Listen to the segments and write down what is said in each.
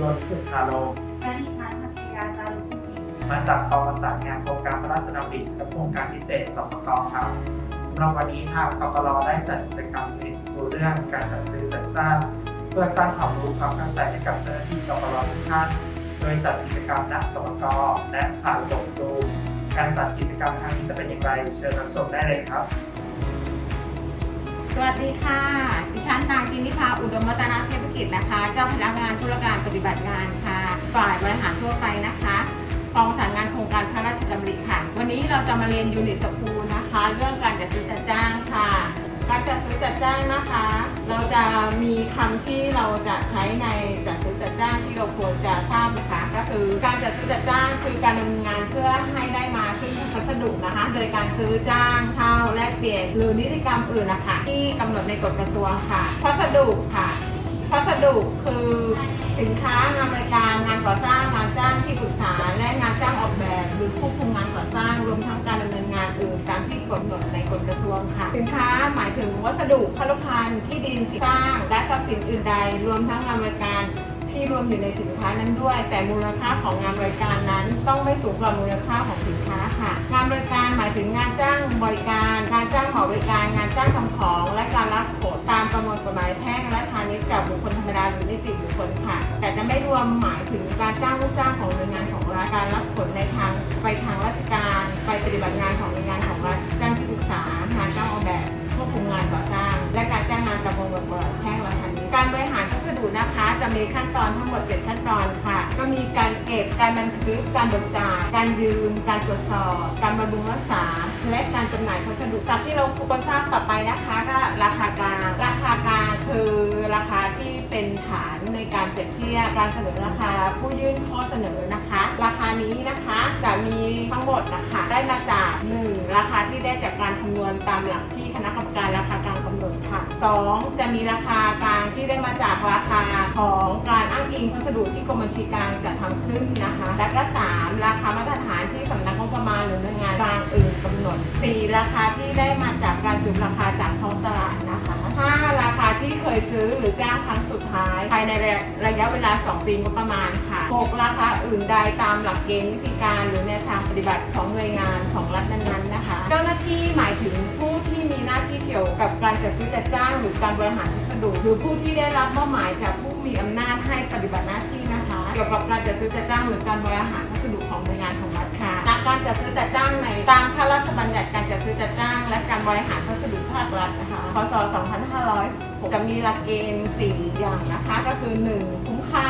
ดลสุทธาโลมและดิฉันพัทยาจารุภูกิมาจากกองประสานงานโครงการพระราชดำริและโครงการพิเศษสปกครับสำหรับวันนี้ทางกปรได้จัดกิจกรรมในสกูเรื่องการจัดซื้อจัดจ้างเพื่อสร้างความรู้ความเข้าใจให้กับเจ้าหน้าที่กปรทุกท่านโดยจัดกิจกรรมณสปกและผ่านระบบซูมการจัดกิจกรรมครั้งนี้จะเป็นอย่างไรเชิญรับชมได้เลยครับ สวัสดีค่ะ ดิฉันนางจินิพาอุดมรัตนาเทพกิจนะคะ เจ้าพนักงานธุรการปฏิบัติงานค่ะ ฝ่ายบริหารทั่วไปนะคะกองสารงานโครงการพระราชดำริค่ะ วันนี้เราจะมาเรียนยูนิตสกูลนะคะ เรื่องการจัดซื้อจัดจ้างค่ะ การจัดซื้อจัดจ้างนะคะ เราจะมีคำที่เราจะใช้ในจัดซื้อ ด้างที่เราควรจะทราบนะคะก็คือการจัดซื้อจัดจ้างคือการดำเนินงานเพื่อให้ได้มาซึ่งพัสดุนะคะ โดยการซื้อจ้างเช่าแลกเปลี่ยนหรือนิติกรรมอื่นนะคะที่กำหนดในกฎกระทรวงค่ะพัสดุค่ะพัสดุคือสินค้างานบริการงานก่อสร้างงานจ้างที่ปรึกษาและงานจ้างออกแบบหรือควบคุมงานก่อสร้างรวมทั้งการดำเนินงานอื่นตามที่กำหนดในกฎกระทรวงค่ะ สินค้าหมายถึงวัสดุคารุภัณฑ์ที่ดินสิ่งสร้าง และทรัพย์สินอื่นใด รวมทั้งงานบริการ ที่รวมอยู่ในสินค้านั้นด้วย แต่มูลค่าของงานบริการนั้น ต้องไม่สูงกว่ามูลค่าของสินค้าค่ะ งานบริการหมายถึงงานจ้างบริการ งานจ้างเหมาบริการ งานจ้างทำของ และการรับผลตามประมวลกฎหมายแพ่งและพาณิชย์กับบุคคลธรรมดาหรือนิติบุคคลค่ะ แต่จะไม่รวมหมายถึงการจ้างลูกจ้างของหน่วยงานของรัฐการรับผลในทางไปทางราชการ ไปปฏิบัติงานของหน่วยงานของรัฐจ้างที่ปรึกษางานจ้างออกแบบควบคุมงานก่อสร้าง และการจ้างงานตามประมวลกฎหมายแพ่งและพาณิชย์การบริหาร นะคะ จะมีขั้นตอนทั้งหมด 7 ขั้นตอนค่ะ ก็มีการเก็บ การบันทึก การเบิกจ่าย การยืม การตรวจสอบ การบำรุงรักษา และการจำหน่ายพัสดุสับที่เราควรทราบต่อไปนะคะก็ราคากลาง ราคากลางคือราคาที่เป็นฐานในการเปรียบเทียบ การเสนอราคาผู้ยื่นข้อเสนอนะคะ ราคานี้นะคะจะมีทั้งหมดนะคะ ได้มาจาก 1. ราคาที่ได้จากการคำนวณตามหลักที่คณะกรรมการราคากลาง ค่ะ 2. จะมีราคากลางที่ได้มาจากราคาของการอ้างอิงพัสดุที่กรมบัญชีกลางจัดทำขึ้นนะคะ และก็ 3. ราคามาตรฐานที่สำนักงบประมาณหรือหน่วยงานกลาง อื่ราคาที่ได้มาจากการสืบราคาจากท้องตลาดนะคะ 5. ราคาที่เคยซื้อหรือจ้างครั้งสุดท้าย ภายในระยะเวลา 2 ปีงบประมาณค่ะ 6. ราคาอื่นใดตามหลักเกณฑ์วิธีการ หรือแนวทางปฏิบัติของหน่วยงานของรัฐนั้นๆนะคะ เจ้าหน้าที่หมายถึงผู้ที่มีหน้าที่เกี่ยวกับการจัดซื้อจัดจ้าง หรือการบริหารพัสดุหรือผู้ที่ได้รับมอบหมายจากผู้มีอำนาจให้ปฏิบัติหน้าที่นะคะ เกี่ยวกับการจัดซื้อจัดจ้างหรือการบริหารพัสดุของหน่วยงานของรัฐ การจัดซื้อจัดจ้างในตามพระราชบัญญัติการจัดซื้อจัดจ้าง และการบริหารพัสดุภาครัฐนะคะ พศ 2500 จะมีหลักเกณฑ์ 4 อย่างนะคะ ก็คือ 1. คุ้มค่า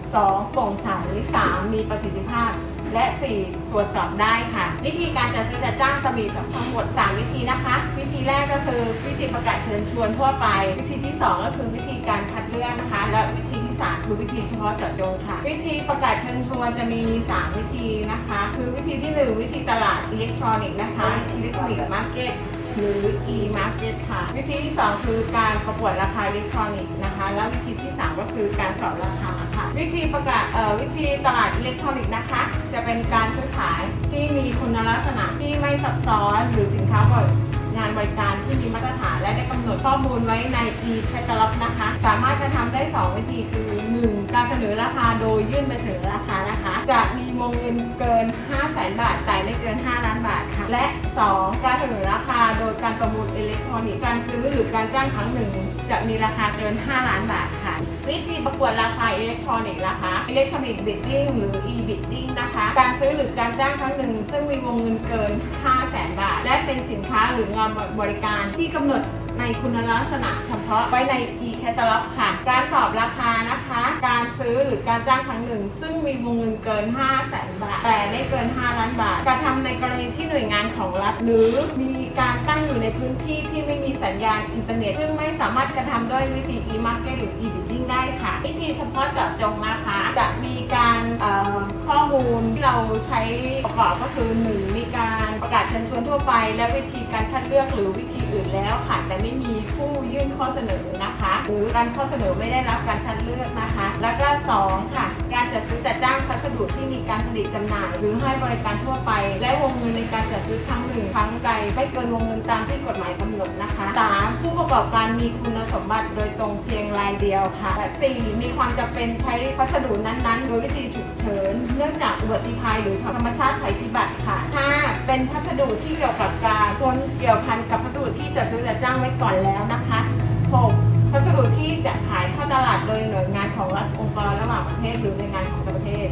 2. โปร่งใส 3. มีประสิทธิภาพ และ 4. ตรวจสอบได้ค่ะ วิธีการจัดซื้อจัดจ้างจะมีทั้งหมด 3 วิธีนะคะ วิธีแรกก็คือวิธีประกาศเชิญชวนทั่วไป วิธีที่ 2 ก็คือวิธีการคัดเลือกนะคะ และวิ ที่3คือวิธีเฉพาะเจาะจงค่ะ วิธีประกาศเชิญชวนจะมี 3 วิธีนะคะ คือวิธีที่ 1 วิธีตลาดอิเล็กทรอนิกส์นะคะอิเล็กทรอนิกส์มาร์เก็ตหรือ e-market ค่ะ วิธีที่ 2 คือการประกวดราคาอิเล็กทรอนิกส์นะคะ และวิธีที่ 3 ก็คือการสอบราคาค่ะ วิธีประกาศเอ่อวิธีตลาดอิเล็กทรอนิกส์นะคะ จะเป็นการซื้อขายที่มีคุณลักษณะที่ไม่ซับซ้อนหรือสินค้าบริ งานบริการที่มีมาตรฐานและได้กำหนดข้อมูลไว้ใน e-catalog นะคะ สามารถจะทำได้ 2 วิธีคือ 1. การเสนอราคาโดยยื่นไปเสนอราคานะคะ จะมี วงเงินเกิน 5 0 0 0 0 0บาท แต่ไม่เกิน 5 ล้านบาทค่ะ และ 2. การเสนอราคาโดยการประมูลอิเล็กทรอนิกส์ การซื้อหรือการจ้างครั้งหนึ่ง จะมีราคาเกิน 5 ล้านบาทค่ะ วิธีประกวดราคาอิเล็กทรอนิกส์นะคะ อิเล็กทรอนิกส์บิดดิ้งหรือ e-bidding นะคะ การซื้อหรือการจ้างครั้งหนึ่ง ซึ่งมีวงเงินเกิน 5 0 0 0 0 0บาท และเป็นสินค้าหรืองานบริการที่กำหนด ในคุณลักษณะเฉพาะไว้ใน e-catalog ค่ะ การสอบราคานะคะ การซื้อหรือการจ้างครั้งหนึ่ง ซึ่งมีวงเงินเกิน 5 0 0 0 0 0บาท แต่ไม่เกิน 5 ล้านบาท กระทำในกรณีที่หน่วยงานของรัฐ หรือมีการตั้งอยู่ในพื้นที่ที่ไม่มีสัญญาณอินเทอร์เน็ต ซึ่งไม่สามารถกระทำด้วยวิธี e-market หรือ e-bidding ได้ค่ะ วิธีเฉพาะเจาะจงนะคะ จะมีการข้อมูลที่เราใช้ประกอบก็คือ 1 มีการประกาศเชิญชวนทั่วไป และวิธีการคัดเลือกหรือวิธีอื่นแล้วค่ะแต่ไม่มีผู้ยื่นข้อเสนอนะคะหรือการข้อเสนอไม่ได้รับการคัดเลือกนะคะ แล้วก็สองค่ะ การจัดซื้อจัดจ้างพัสดุที่มีการผลิตจำหน่าย หรือให้บริการทั่วไป และวงเงินในการจัดซื้อครั้งหนึ่งครั้งใดไม่เกินวงเงินตามที่กฎหมายกำหนดนะคะสามผู้ประกอบการมีคุณสมบัติโดยตรงเพียงรายเดียวค่ะและสี่มีความจำเป็นใช้พัสดุนั้นๆ โดยวิธีฉุกเฉิน เนื่องจากอุบัติภัยหรือธรรมชาติภัยพิบัติค่ะห้าเป็นพัสดุที่เกี่ยวกับการคนเกี่ยวพันกับพัสดุที่จะซื้อจะจ้างไว้ก่อนแล้วนะคะหกพัสดุที่จะขายเข้าตลาดโดยหน่วยงานของรัฐองค์กรระหว่างประเทศหรือหน่วยงานของประเทศ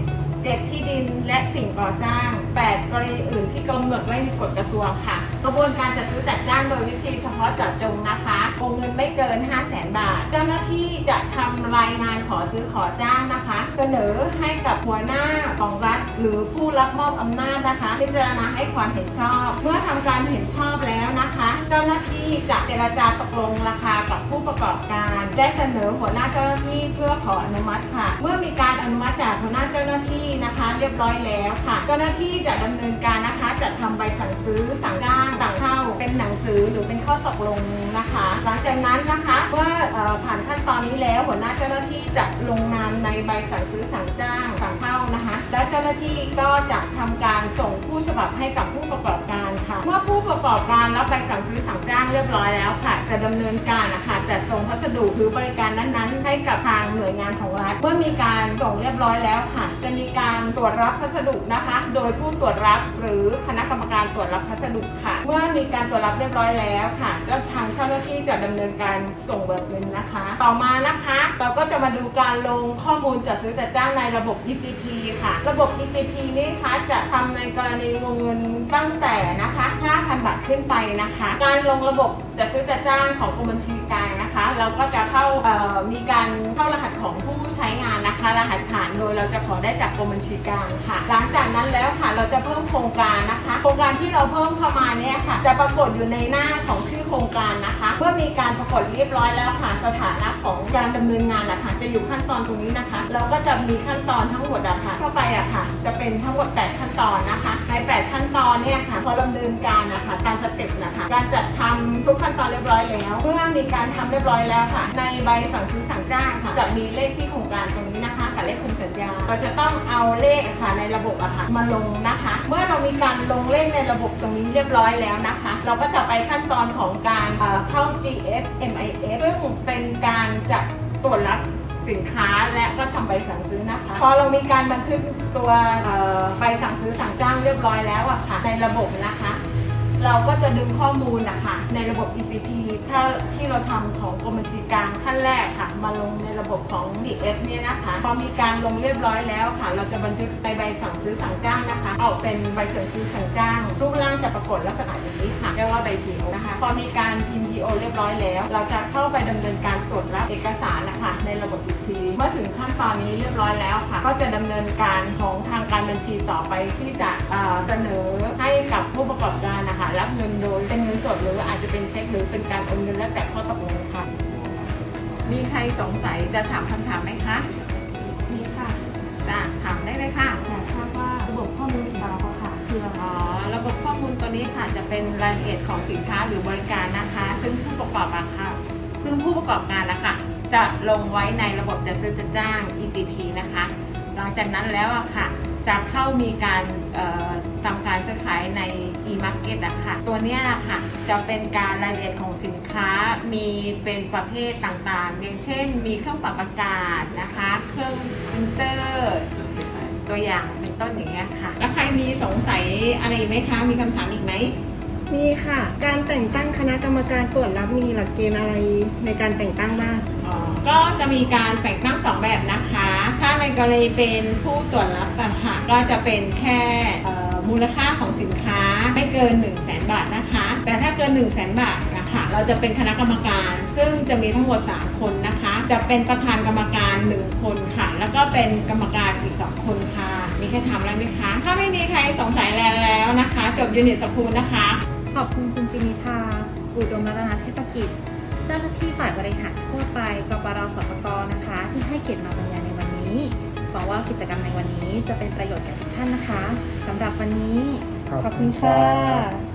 7 ที่ดินและสิ่งก่อสร้าง 8 กรณีอื่นที่กำหนดไว้ในกฎกระทรวงค่ะ กระบวนการจัดซื้อจัดจ้างโดยวิธีเฉพาะเจาะจงนะคะวงเงินไม่เกิน 5 0 0แสนบาท เจ้าหน้าที่จะทำรายงานขอซื้อขอจ้างนะคะ เสนอให้กับหัวหน้าของรัฐ หรือผู้รับมอบอำนาจนะคะ พิจารณาให้ความเห็นชอบ เมื่อทำการเห็นชอบแล้วนะคะ เจ้าหน้าที่จะเจรจาตกลงราคากับผู้ประกอบการ และเสนอหัวหน้าเจ้าหน้าที่เพื่อขออนุมัติค่ะ เมื่อมีการอนุมัติจากหัวหน้าเจ้าหน้าที่นะคะ เรียบร้อยแล้วค่ะ เจ้าหน้าที่จะดำเนินการนะคะจะทำใบสั่งซื้อสั่งจ้างสั่งเช่าเป็นหนังสือหรือเป็นข้อตกลงนะคะ หลังจากนั้นนะคะเมื่อผ่านขั้นตอนนี้แล้วหัวหน้าเจ้าหน้าที่จะลงนามในใบสั่งซื้อสั่งจ้างสั่งเช่านะคะ และเจ้าหน้าที่ก็จะทำการส่งผู้ฉบับให้กับผู้ประกอบการค่ะ เมื่อผู้ประกอบการรับใบสั่งซื้อสั่งจ้างเรียบร้อยแล้วค่ะ จะดำเนินการนะคะจัดส่งพัสดุหรืออบริการนั้นๆ ให้กับทางหน่วยงานของรัฐ เมื่อมีการส่งเรียบร้อยแล้วค่ะ จะมีการตรวจรับพัสดุนะคะ โดยผู้ตรวจรับหรือคณะกรรมการตรวจรับพัสดุค่ะ เมื่อมีการตรวจรับเรียบร้อยแล้วค่ะก็ทางเจ้าหน้าที่จะดำเนินการส่งเบิกเงินนะคะ ต่อมานะคะ เราก็จะมาดูการลงข้อมูลจัดซื้อจัดจ้างในระบบ EGP ค่ะ ระบบ EGP นี่คะจะทำในกรณีวงเงินตั้งแต่นะคะ5,000บาทขึ้นไปนะคะ การลงระบบจัดซื้อจัดจ้างของกรมบัญชีกลางนะคะ เราก็จะเข้าเอ่อมีการเข้ารหัสของผู้ใช้งานนะคะ รหัสผ่านโดยเราจะขอได้จากกรมบัญชีกลางค่ะ หลังจากนั้นแล้วค่ะเราจะเพิ่มโครงการนะคะ โครงการที่เราเพิ่มเข้ามาเนี่ยค่ะ จะปรากฏอยู่ในหน้าของชื่อโครงการนะคะเมื่อมีการปรากฏเรียบร้อยแล้วค่ะ สถานะของการดำเนินงานนะคะจะอยู่ขั้นตอนตรงนี้นะคะ เราก็จะมีขั้นตอนทั้งหมดอะค่ะเข้าไปอะค่ะ จะเป็นทั้งหมด 8 ขั้นตอนนะคะใน8ขั้น อนเนี่ยค่ะพอดำเนินการนะคะตามสเต็ปนะคะ การจัดทำทุกขั้นตอนเรียบร้อยแล้ว เมื่อมีการทำเรียบร้อยแล้วค่ะ ในใบสั่งซื้อสั่งจ้างค่ะจะมีเลขที่โครงการตรงนี้นะคะกับเลขคุมสัญญาเราจะต้องเอาเลขค่ะในระบบอะค่ะมาลงนะคะ เมื่อเรามีการลงเลขในระบบตรงนี้เรียบร้อยแล้วนะคะ เราก็จะไปขั้นตอนของการเข้า GF MIF ซึ่งเป็นการจัดตรวจรับ สินค้าและก็ทำใบสั่งซื้อนะคะ พอเรามีการบันทึกตัวใบสั่งซื้อสั่งจ้างเรียบร้อยแล้วอะค่ะในระบบนะคะ เราก็จะดึงข้อมูลนะคะในระบบ EPP ถ้าที่เราทำของกรมบัญชีกลางขั้นแรกค่ะ มาลงในระบบของ DF เนี่ยนะคะพอมีการลงเรียบร้อยแล้วค่ะ เราจะบันทึกในใบสั่งซื้อสั่งจ้างนะคะออกเป็นใบสั่งซื้อสั่งจ้างรูปร่างจะปรากฏลักษณะอย่างนี้ค่ะเรียกว่าใบ PO นะคะ พอมีการพิมพ์ PO เรียบร้อยแล้ว เราจะเข้าไปดำเนินการตรวจรับเอกสารนะคะในระบบอีกทีเมื่อถึงขั้นตอนนี้เรียบร้อยแล้วค่ะ ก็จะดำเนินการของทางการบัญชีต่อไปที่จะเสนอให้กับผู้ประกอบการ คะรับเงินโดยเป็นเงินสดหรืออาจจะเป็นเช็คหรือเป็นการโอนเงินและแต่ข้อตกลงค่ะ มีใครสงสัยจะถามคำถามไหมคะมีค่ะจะถามได้เลยค่ะอยากทราบว่าระบบข้อมูลสินค้าเขาค่ะคืออะไรอ๋อระบบข้อมูลตัวนี้ค่ะจะเป็นรายละเอียดของสินค้าหรือบริการนะคะ ซึ่งผู้ประกอบอะค่ะ ซึ่งผู้ประกอบการนะคะจะลงไว้ในระบบจัดซื้อจัดจ้าง ETP นะคะ หลังจากนั้นแล้วอะค่ะ จะเข้ามีการเอ่อ ทำการซื้อขายใน e-market อะค่ะ ตัวเนี้ยนะคะจะเป็นการรายละเอียดของสินค้ามีเป็นประเภทต่างๆ อย่างเช่น มีเครื่องปรับอากาศนะคะ เครื่องปรินเตอร์ตัวอย่างเป็นต้นอย่างเงี้ยค่ะ แล้วใครมีสงสัยอะไรอีกไหมคะ มีคำถามอีกไหมมีค่ะ การแต่งตั้งคณะกรรมการตรวจรับมีหลักเกณฑ์อะไรในการแต่งตั้งบ้างอ๋อก็จะมีการแต่งตั้งสองแบบนะคะ ถ้าในกรณีเป็นผู้ตรวจรับอะค่ะก็จะเป็นแค่เอ่อ มูลค่าของสินค้าไม่เกิน 1 0 0 0 0แบาทนะคะ แต่ถ้าเกิน 1 0 0 0 0แบาทนะคะเราจะเป็นคณะกรรมการ ซึ่งจะมีทั้งหมด 3 คนนะคะ จะเป็นประธานกรรมการ 1 คนค่ะ แล้วก็เป็นกรรมการอีก 2 คนค่ะ มีใครถามอะไรไหมคะ ถ้าไม่มีใครสงสัยแล้วแล้วนะคะ จบยูนิตสคูลนะคะ ขอบคุณคุณจินิพาอุดมรัตนเทพกิจ เจ้าหน้าที่ฝ่ายบริหารทั่วไปกปรสปกนะคะ ที่ให้เกียรติมาบรรยายในวันนี้ หวังว่ากิจกรรมในวันนี้จะเป็นประโยชน์แก่ทุกท่านนะคะสำหรับวันนี้ขอบคุณค่ะ